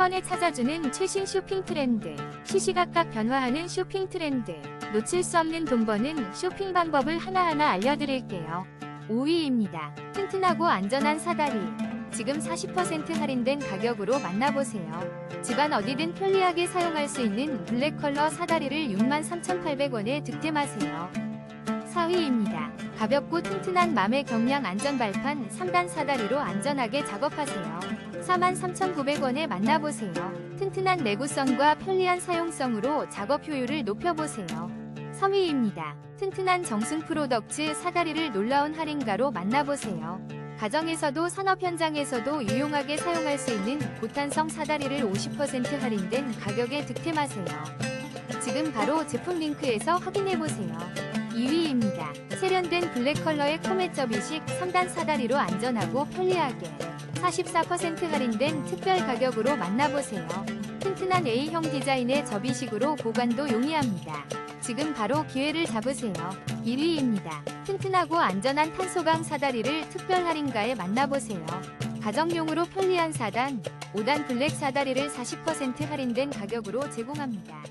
번에 찾아주는 최신 쇼핑 트렌드. 시시각각 변화하는 쇼핑 트렌드. 놓칠 수 없는 돈 버는 쇼핑 방법을 하나하나 알려드릴게요. 5위입니다. 튼튼하고 안전한 사다리. 지금 40% 할인된 가격으로 만나보세요. 집안 어디든 편리하게 사용할 수 있는 블랙 컬러 사다리를 63,800원에 득템하세요. 4위입니다. 가볍고 튼튼한 맘의 경량 안전 발판 3단 사다리로 안전하게 작업하세요. 43,900원에 만나보세요. 튼튼한 내구성과 편리한 사용성으로 작업 효율을 높여보세요. 3위입니다. 튼튼한 정순 프로덕츠 사다리를 놀라운 할인가로 만나보세요. 가정에서도 산업 현장에서도 유용하게 사용할 수 있는 고탄성 사다리를 50% 할인된 가격에 득템하세요. 지금 바로 제품 링크에서 확인해보세요. 2위입니다. 세련된 블랙 컬러의 코메접 이식 3단 사다리로 안전하고 편리하게 44% 할인된 특별 가격으로 만나보세요. 튼튼한 A형 디자인의 접이식으로 보관도 용이합니다. 지금 바로 기회를 잡으세요. 1위입니다. 튼튼하고 안전한 탄소강 사다리를 특별 할인가에 만나보세요. 가정용으로 편리한 4단, 5단 블랙 사다리를 40% 할인된 가격으로 제공합니다.